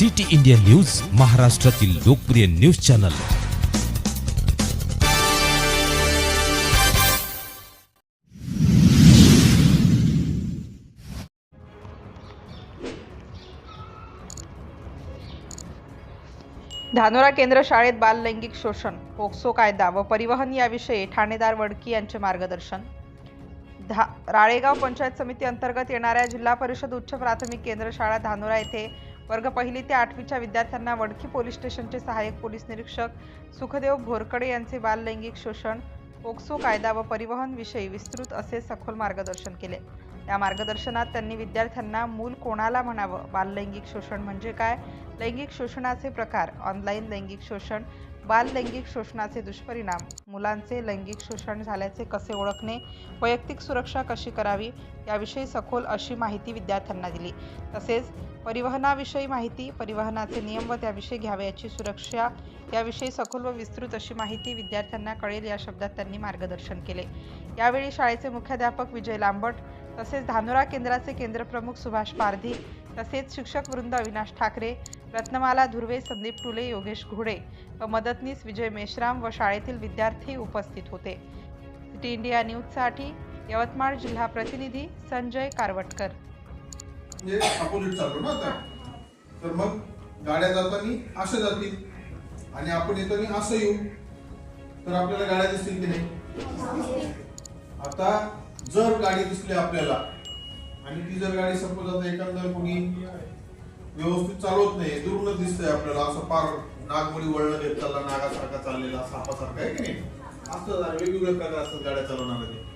City India news महाराष्ट्रातील लोकप्रिय news channel. Dhanora केंद्र शाळेत बाललैंगिक शोषण पोक्सो कायदा व परिवहन याविषयी ठाणेदार वडकी यांचे मार्गदर्शन. धा राळेगाव पंचायत समिती अंतर्गत येणाऱ्या जिल्हा परिषद उच्च प्राथमिक केंद्र शाळा धानोरा येथे वर्ग पहिली ते आठवीच्या विद्यार्थ्यांना वडकी पोलीस स्टेशनचे सहाय्यक पोलीस निरीक्षक सुखदेव भोरकडे यांचे बाललैंगिक शोषण पोक्सो कायदा व परिवहन विषयी विस्तृत असे सखोल मार्गदर्शन केले. या मार्गदर्शनात त्यांनी विद्यार्थ्यांना मूल कोणाला म्हणावं? बाललैंगिक शोषण म्हणजे काय? लैंगिक शोषणाचे प्रकार ऑनलाईन लैंगिक शोषण बाल लैंगिक शोषणाचे दुष्परिणाम मुलांचे लैंगिक शोषण झाल्याचे कसे ओळखणे वैयक्तिक सुरक्षा कशी करावी याविषयी सखोल अशी माहिती विद्यार्थ्यांना दिली. तसेच परिवहनाविषयी माहिती परिवहनाचे नियम व त्याविषयी घ्यावयाची सुरक्षा याविषयी सखोल व विस्तृत अशी माहिती विद्यार्थ्यांना कळेल या शब्दात त्यांनी मार्गदर्शन केले. यावेळी शाळेचे मुख्याध्यापक विजय लांबट तसेच धानोरा केंद्राचे केंद्रप्रमुख सुभाष पारधी तसेच शिक्षक वृंद अविनाश ठाकरे रत्नमाला धुर्वे संदीप टुले योगेश घोडे व मदतनीस विजय मेश्राम व शाळेतील विद्यार्थी उपस्थित होते. सिटी इंडिया न्यूजसाठी यवतमाळ जिल्हा प्रतिनिधी संजय कारवटकर. अपोजिट चाललो ना आता. तर मग गाड्या जाताना असं जातील आणि आपण येताना असं येऊ. तर आपल्याला गाड्या दिसतील की नाही? आता जर गाडी दिसली आपल्याला आणि ती जर गाडी सपोज आता एखादं कोणी व्यवस्थित चालवत नाही. दुरून दिसतंय आपल्याला. असं पार नागमोडी वळण घेत चालला नागासारखा चाललेला सापासारखा आहे की नाही? असं जरा वेगवेगळे प्रकार असतात गाड्या चालवणारे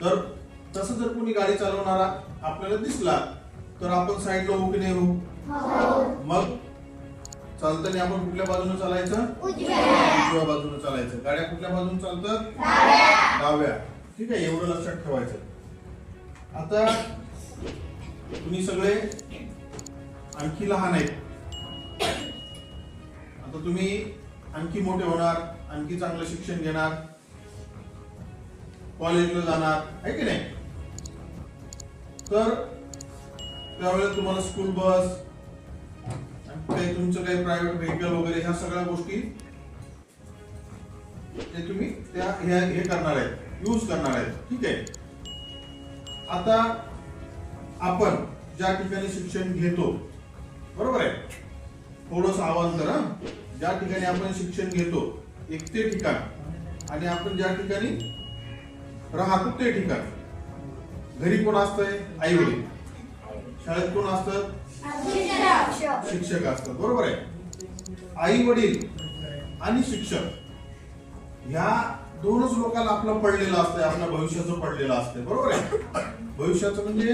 तर तसं जर कोणी गाडी चालवणारा आपल्याला दिसला तर आपण साईडला उभे नाही राहू. मग चालताना आपण कुठल्या बाजूने चालायचं? उजव्या. बाजूने चालायचं. गाड्या कुठल्या बाजूने चालतात? डाव्या. ठीक आहे एवढं लक्षात ठेवायचं. आता तुम्ही सगळे आणखी लहान आहेत. आता तुम्ही आणखी मोठे होणार आणखी चांगलं शिक्षण घेणार कॉलेजला जाणार आहे की नाही? तर त्यावेळेस तुम्हाला स्कूल बस काही तुमचं काही प्रायव्हेट व्हेकल वगैरे ह्या सगळ्या गोष्टी ते तुम्ही त्या हे हे करणार आहेत यूज करणार आहेत. ठीक आहे? आता आपण ज्या ठिकाणी शिक्षण घेतो बरोबर आहे. थोडस आवाज करा. ज्या ठिकाणी आपण शिक्षण घेतो एक ते ठिकाण. आणि आपण ज्या ठिकाणी राहतो ते ठिकाण. घरी कोण असतंय? आई वडील शाळेत कोण असतं? शिक्षक असतात. बरोबर आहे. आई वडील आणि शिक्षक. ह्या दोनच लोकांना आपलं पडलेलं असतंय आपल्या भविष्याचं पडलेलं असतंय. बरोबर आहे. भविष्याचं म्हणजे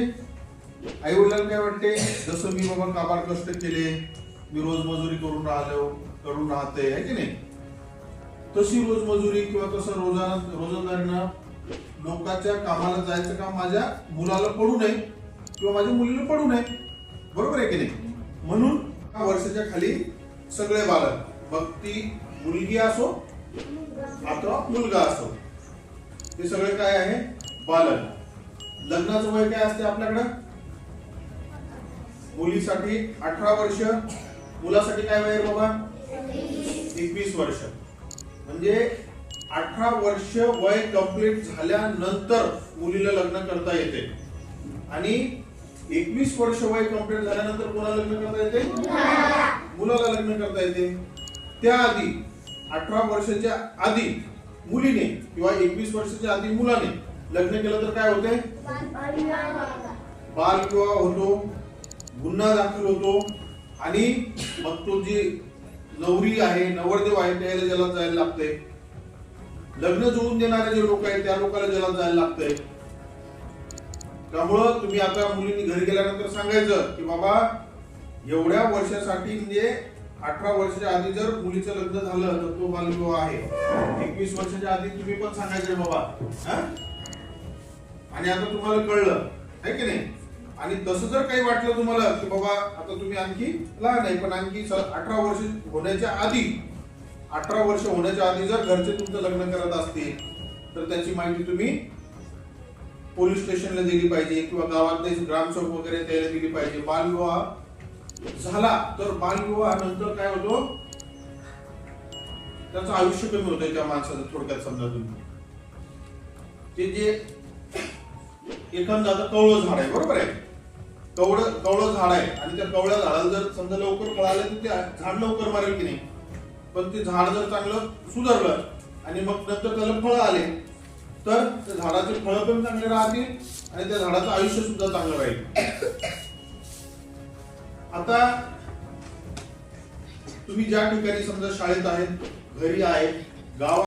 आई वडिलांना काय वाटते? जसं मी बाबा काबार कष्ट केले मी रोज मजुरी करून राहिलो करून राहते आहे की नाही? तशी रोजमजुरी किंवा तसं रोजाना रोजंदारीनं लोकांच्या कामाला जायचं काम माझ्या मुलाला पडू नये किंवा माझ्या मुलीला पडू नये. बरोबर आहे की नाही? म्हणून वर्षाच्या खाली सगळे बालक मग ती मुलगी असो अथवा मुलगा असो ते सगळे काय आहे? बालक. लग्नाचं वय काय असते आपल्याकडं? मुलीसाठी अठरा वर्ष मुलासाठी काय वय बाबा? एकवीस वर्ष. म्हणजे अठरा वर्ष वय कंप्लीट झाल्यानंतर मुलीला लग्न करता येते. आणि एकवीस वर्ष वय कंप्लीट झाल्यानंतर कोणाला लग्न करता येते? मुलाला लग्न करता येते. त्याआधी अठरा वर्षाच्या आधी मुलीने किंवा एकवीस वर्षाच्या आधी मुलाने लग्न केलं तर काय होते? बाल विवाह होतो. गुन्हा दाखल होतो आणि मग तो जी नवरी आहे नवरदेव आहे त्याला जलात जायला लागते लग्न जुळून देणारे जे लोक आहेत त्या लोकांना जलात जायला लागतंय. त्यामुळं तुम्ही आता मुलींनी घरी गेल्यानंतर सांगायचं की बाबा एवढ्या वर्षासाठी म्हणजे अठरा वर्षाच्या आधी जर मुलीचं लग्न झालं तर तो बालविवाह आहे. एकवीस वर्षाच्या आधी तुम्ही पण सांगायचं बाबा हा? आणि आता तुम्हाला कळलं आहे की नाही? आणि तसं जर काही वाटलं तुम्हाला की बाबा आता तुम्ही आणखी लहान आहे पण आणखी अठरा वर्ष होण्याच्या आधी अठरा वर्ष होण्याच्या आधी जर घरचे तुमचं लग्न करत असतील तर त्याची माहिती तुम्ही पोलीस स्टेशनला दिली पाहिजे किंवा गावातले ग्रामसेवक वगैरे त्याला दिली पाहिजे. बालविवाह झाला तर बालविवाह नंतर काय होतो? त्याचं आयुष्य कमी होतं त्या माणसाचं थोडक्यात समजा तुम्ही. ते जे एखादा कवळं झाड आहे बरोबर आहे? कवळं कवळं झाड आहे. आणि त्या कवळ्या झाडाला जर समजा लवकर फळ आलं तर ते झाड लवकर मारेल की नाही? पण ते झाड जर चांगलं सुधारलं आणि मग नंतर त्याला फळं आले तर त्या झाडाचे फळं पण चांगले राहतील आणि त्या झाडाचं आयुष्य सुद्धा चांगलं राहील. आता तुम्ही ज्या ठिकाणी समजा शाळेत आहेत घरी आहेत गाव